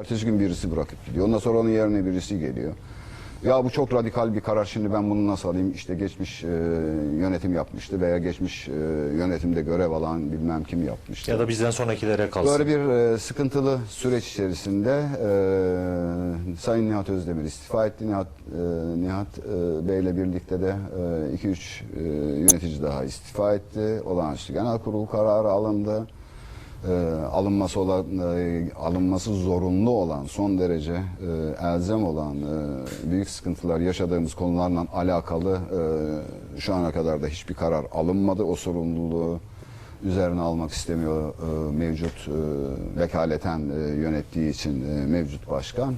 Ertesi gün birisi bırakıp gidiyor. Ondan sonra onun yerine birisi geliyor. Ya bu çok radikal bir karar şimdi ben bunu nasıl alayım? İşte geçmiş e, yönetim yapmıştı veya geçmiş e, yönetimde görev alan bilmem kim yapmıştı. Ya da bizden sonrakilere kalsın. Böyle bir e, sıkıntılı süreç içerisinde e, Sayın Nihat Özdemir istifa etti. Nihat, e, Nihat e, Bey'le birlikte de 2-3 e, yönetici daha istifa etti. Olağanüstü genel kurul kararı alındı. E, alınması olan e, alınması zorunlu olan son derece e, elzem olan büyük sıkıntılar yaşadığımız konularla alakalı şu ana kadar da hiçbir karar alınmadı. O sorumluluğu üzerine almak istemiyor mevcut vekaleten yönettiği için mevcut başkan.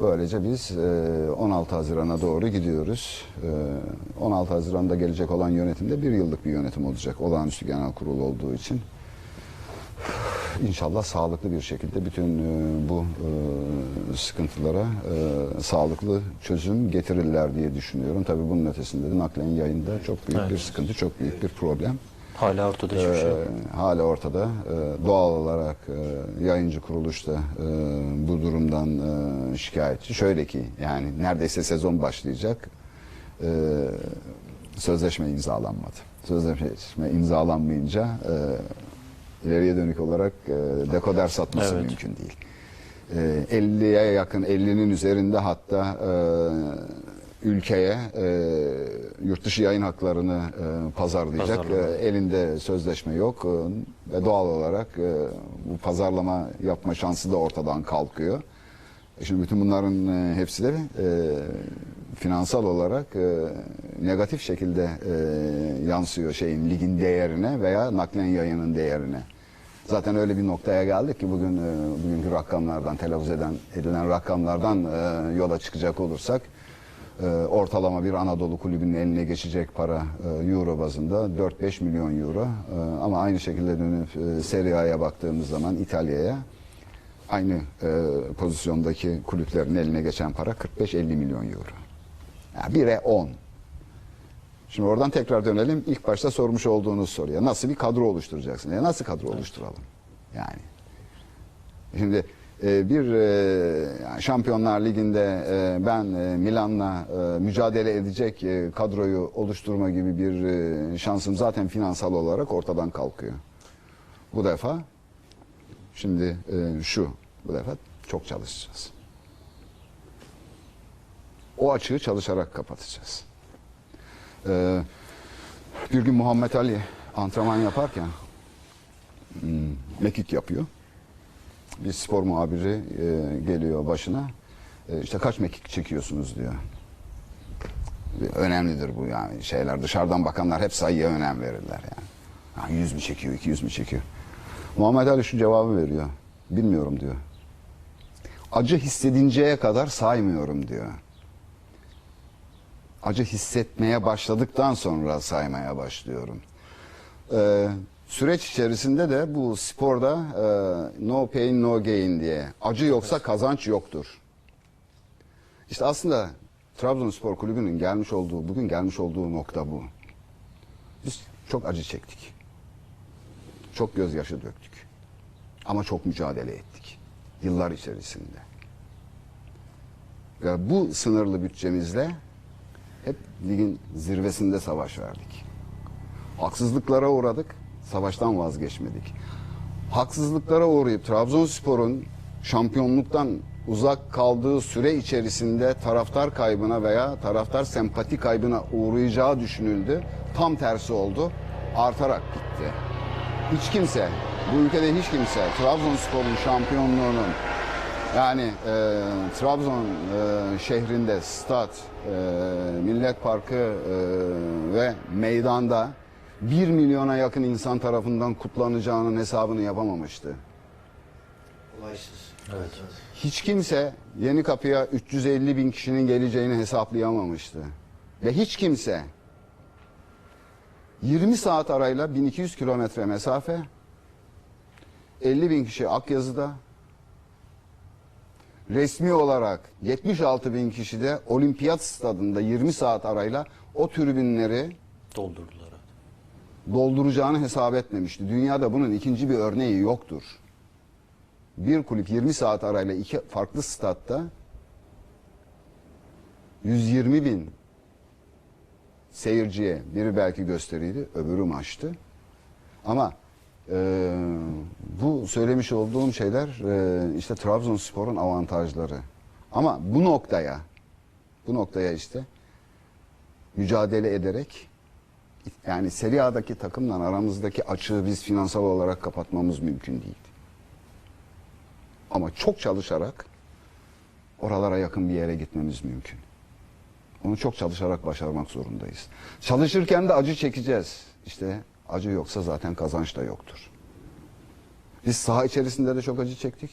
Böylece biz e, 16 Haziran'a doğru gidiyoruz. E, 16 Haziran'da gelecek olan yönetimde bir yıllık bir yönetim olacak. Olağanüstü genel kurul olduğu için. İnşallah sağlıklı bir şekilde bütün e, bu e, sıkıntılara e, sağlıklı çözüm getirirler diye düşünüyorum. Tabii bunun ötesinde de naklen yayında çok büyük Evet. bir sıkıntı, çok büyük bir problem. Hala ortada hiçbir şey yok. Ee, hala ortada. Ee, doğal olarak e, yayıncı kuruluşta e, bu durumdan e, şikayetçi. Şöyle ki yani neredeyse sezon başlayacak. Sözleşme imzalanmadı. Sözleşme imzalanmayınca e, ileriye dönük olarak e, dekoder satması Evet. mümkün değil. Ee, 50'ye yakın 50'nin üzerinde hatta e, ülkeye e, yurt dışı yayın haklarını e, pazarlayacak Pazarlama. e, elinde sözleşme yok E, ve doğal olarak e, bu pazarlama yapma şansı da ortadan kalkıyor. E Şimdi bütün bunların e, hepsi de e, finansal olarak e, negatif şekilde e, yansıyor şeyin ligin değerine veya naklen yayının değerine. Zaten öyle bir noktaya geldik ki bugün e, bugünkü rakamlardan telaffuz eden edilen rakamlardan e, yola çıkacak olursak e, ortalama bir Anadolu kulübünün eline geçecek para e, euro bazında 4-5 milyon euro. E, ama aynı şekilde dönüp e, Serie A'ya baktığımız zaman İtalya'ya aynı e, pozisyondaki kulüplerin eline geçen para 45-50 milyon euro. Yani 1'e 10. Şimdi oradan tekrar dönelim. İlk başta sormuş olduğunuz soruya. Nasıl bir kadro oluşturacaksın? Ya nasıl kadro oluşturalım? Yani. Şimdi e, bir e, Şampiyonlar Ligi'nde e, ben Milan'la mücadele edecek kadroyu oluşturma gibi bir şansım zaten finansal olarak ortadan kalkıyor. Bu defa şimdi e, şu bu defa çok çalışacağız. O açığı çalışarak kapatacağız. Ee, bir gün Muhammed Ali antrenman yaparken hmm, mekik yapıyor. Bir spor muhabiri e, geliyor başına. E, işte kaç mekik çekiyorsunuz diyor. Önemlidir bu yani şeyler. Dışarıdan bakanlar hep sayıya önem verirler yani. Ha, 100 mü çekiyor, 200 mü çekiyor? Muhammed Ali şu cevabı veriyor. Bilmiyorum diyor. Acı hissedinceye kadar saymıyorum diyor acı hissetmeye başladıktan sonra saymaya başlıyorum. Ee, süreç içerisinde de bu sporda e, no pain no gain diye acı yoksa kazanç yoktur. İşte aslında Trabzonspor Kulübü'nün gelmiş olduğu bugün gelmiş olduğu nokta bu. Biz çok acı çektik. Çok gözyaşı döktük. Ama çok mücadele ettik. Yıllar içerisinde. Ve bu sınırlı bütçemizle hep ligin zirvesinde savaş verdik. Haksızlıklara uğradık, savaştan vazgeçmedik. Haksızlıklara uğrayıp Trabzonspor'un şampiyonluktan uzak kaldığı süre içerisinde taraftar kaybına veya taraftar sempati kaybına uğrayacağı düşünüldü. Tam tersi oldu. Artarak gitti. Hiç kimse, bu ülkede hiç kimse Trabzonspor'un şampiyonluğunun yani e, Trabzon e, şehrinde stat, e, Millet Parkı e, ve meydanda 1 milyona yakın insan tarafından kutlanacağının hesabını yapamamıştı. Olaysız. Evet. Hiç kimse Yeni Kapı'ya 350 bin kişinin geleceğini hesaplayamamıştı. Ve hiç kimse 20 saat arayla 1200 kilometre mesafe, 50 bin kişi Akyazı'da, resmi olarak 76 bin kişi de olimpiyat stadında 20 saat arayla o tribünleri Doldurdular. dolduracağını hesap etmemişti. Dünyada bunun ikinci bir örneği yoktur. bir kulüp 20 saat arayla iki farklı statta 120 bin seyirciye biri belki gösteriydi, öbürü maçtı. Ama e, bu söylemiş olduğum şeyler e, işte Trabzonspor'un avantajları. Ama bu noktaya, bu noktaya işte mücadele ederek yani Serie A'daki takımla aramızdaki açığı biz finansal olarak kapatmamız mümkün değil. Ama çok çalışarak oralara yakın bir yere gitmemiz mümkün. Onu çok çalışarak başarmak zorundayız. Çalışırken de acı çekeceğiz. İşte acı yoksa zaten kazanç da yoktur. Biz saha içerisinde de çok acı çektik.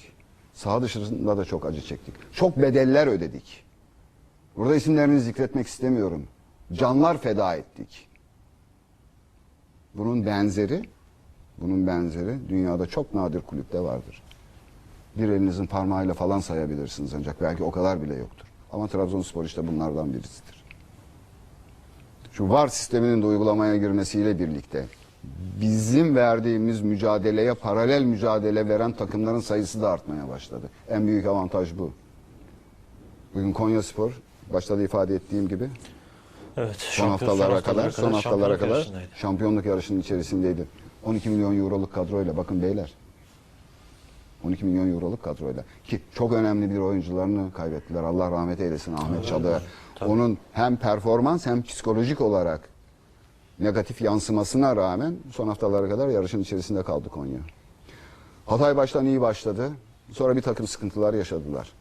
Saha dışında da çok acı çektik. Çok bedeller ödedik. Burada isimlerini zikretmek istemiyorum. Canlar feda ettik. Bunun benzeri, bunun benzeri dünyada çok nadir kulüpte vardır. Bir elinizin parmağıyla falan sayabilirsiniz ancak belki o kadar bile yoktur. Ama Trabzonspor işte bunlardan birisidir. Şu VAR sisteminin de uygulamaya girmesiyle birlikte bizim verdiğimiz mücadeleye paralel mücadele veren takımların sayısı da artmaya başladı. En büyük avantaj bu. Bugün Konya Spor başta da ifade ettiğim gibi Evet. son haftalara kadar son haftalara kadar şampiyonluk yarışının içerisindeydi. 12 milyon euroluk kadroyla bakın beyler. 12 milyon euroluk kadroyla ki çok önemli bir oyuncularını kaybettiler. Allah rahmet eylesin Ahmet tabii. Onun hem performans hem psikolojik olarak negatif yansımasına rağmen son haftalara kadar yarışın içerisinde kaldı Konya. Hatay baştan iyi başladı. Sonra bir takım sıkıntılar yaşadılar.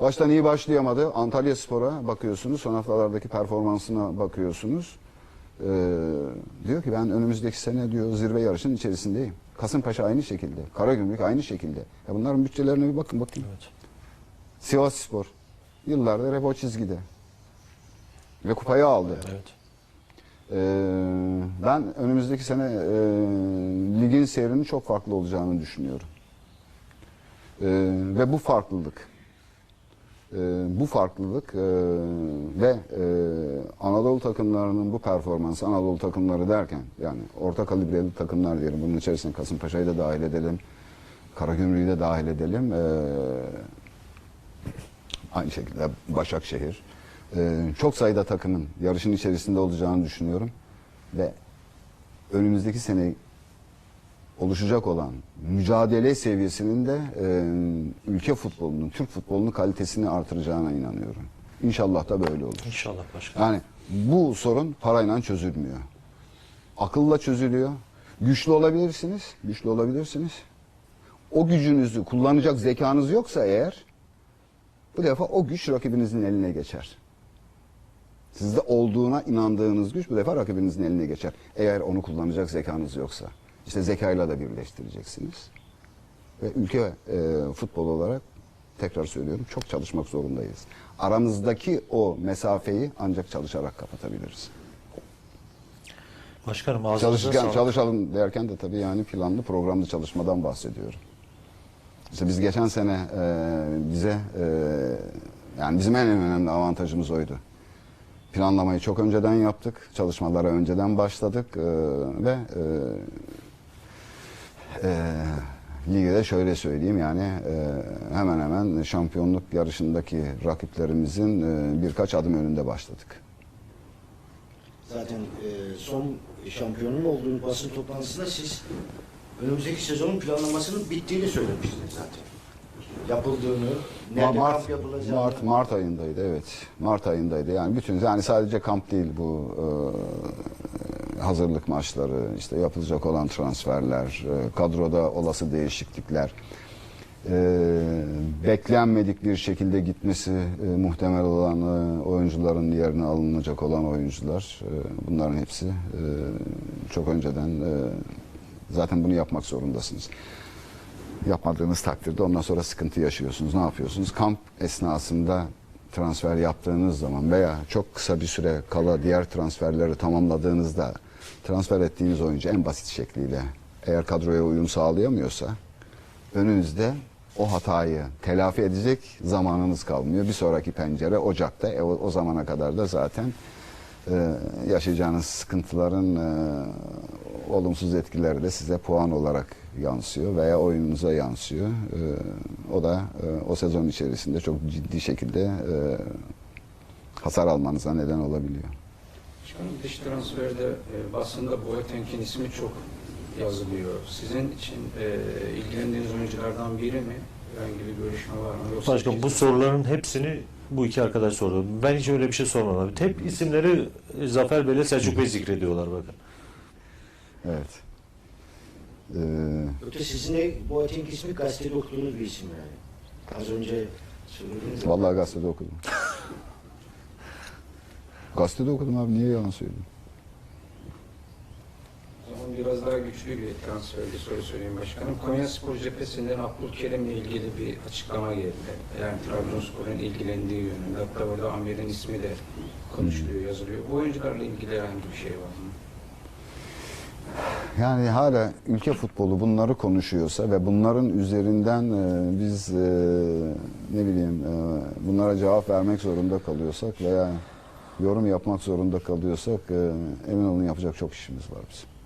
Baştan iyi başlayamadı. Antalya Spor'a bakıyorsunuz. Son haftalardaki performansına bakıyorsunuz. Ee, diyor ki ben önümüzdeki sene diyor zirve yarışının içerisindeyim. Kasımpaşa aynı şekilde. Karagümrük aynı şekilde. Ya bunların bütçelerine bir bakın bakayım. Evet. Sivas Spor. Yıllardır hep o çizgide. Ve kupayı aldı. Evet. Ee, ben önümüzdeki sene e, ligin seyrinin çok farklı olacağını düşünüyorum. Ee, ve bu farklılık, e, bu farklılık e, ve Anadolu takımlarının bu performansı, Anadolu takımları derken yani orta kalibreli takımlar diyelim. Bunun içerisine Kasımpaşa'yı da dahil edelim, Karagümrük'ü de dahil edelim. Ee, aynı şekilde Başakşehir. Ee, çok sayıda takımın yarışın içerisinde olacağını düşünüyorum. Ve önümüzdeki sene oluşacak olan mücadele seviyesinin de e, ülke futbolunun, Türk futbolunun kalitesini artıracağına inanıyorum. İnşallah da böyle olur. İnşallah başkan. Yani bu sorun parayla çözülmüyor. Akılla çözülüyor. Güçlü olabilirsiniz, güçlü olabilirsiniz. O gücünüzü kullanacak zekanız yoksa eğer bu defa o güç rakibinizin eline geçer. Sizde olduğuna inandığınız güç bu defa rakibinizin eline geçer. Eğer onu kullanacak zekanız yoksa. İşte zekayla da birleştireceksiniz. Ve ülke e, futbol olarak tekrar söylüyorum çok çalışmak zorundayız. Aramızdaki o mesafeyi ancak çalışarak kapatabiliriz. Başkanım ağzınıza Çalışırken sağlık. çalışalım derken de tabii yani planlı programlı çalışmadan bahsediyorum. İşte biz geçen sene e, bize e, yani bizim en önemli avantajımız oydu. Planlamayı çok önceden yaptık, çalışmalara önceden başladık e, ve e, e, lige de şöyle söyleyeyim yani e, hemen hemen şampiyonluk yarışındaki rakiplerimizin e, birkaç adım önünde başladık. Zaten e, son şampiyonun olduğu basın toplantısında siz önümüzdeki sezonun planlamasının bittiğini söylemiştiniz zaten. Yapıldığını, nerede Mart, kamp yapılacağını. Mart, Mart ayındaydı evet. Mart ayındaydı. Yani bütün yani sadece kamp değil bu e, hazırlık maçları, işte yapılacak olan transferler, e, kadroda olası değişiklikler, e, beklenmedik bir şekilde gitmesi e, muhtemel olan oyuncuların yerine alınacak olan oyuncular, bunların hepsi çok önceden zaten bunu yapmak zorundasınız yapmadığınız takdirde ondan sonra sıkıntı yaşıyorsunuz. Ne yapıyorsunuz? Kamp esnasında transfer yaptığınız zaman veya çok kısa bir süre kala diğer transferleri tamamladığınızda transfer ettiğiniz oyuncu en basit şekliyle eğer kadroya uyum sağlayamıyorsa önünüzde o hatayı telafi edecek zamanınız kalmıyor. Bir sonraki pencere Ocak'ta. E, o, o zamana kadar da zaten e, yaşayacağınız sıkıntıların e, olumsuz etkileri de size puan olarak yansıyor veya oyununuza yansıyor. E, o da e, o sezon içerisinde çok ciddi şekilde e, hasar almanıza neden olabiliyor. Başkanım dış transferde e, basında Boateng'in ismi çok yazılıyor. Sizin için e, ilgilendiğiniz oyunculardan biri mi? Herhangi bir görüşme var mı? Yoksa Başkan bu soruların hepsini bu iki arkadaş sordu. Ben hiç öyle bir şey sormadım. Hep isimleri Zafer Bey'le Selçuk Bey zikrediyorlar bakın. Evet. E, Öte sizin de Boateng ismi gazetede okuduğunuz bir isim yani. Az önce söylediniz. ya. vallahi gazetede okudum. Gazetede okudum abi niye yalan söyleyeyim? O zaman biraz daha güçlü bir transfer bir soru söyleyeyim başkanım. Konya Spor cephesinden Abdülkerim'le ilgili bir açıklama geldi. Yani Trabzonspor'un ilgilendiği yönünde. Hatta orada Amir'in ismi de konuşuluyor, yazılıyor. Bu oyuncularla ilgili herhangi bir şey var mı? Yani hala ülke futbolu bunları konuşuyorsa ve bunların üzerinden e, biz e, ne bileyim e, bunlara cevap vermek zorunda kalıyorsak veya yorum yapmak zorunda kalıyorsak e, emin olun yapacak çok işimiz var bizim.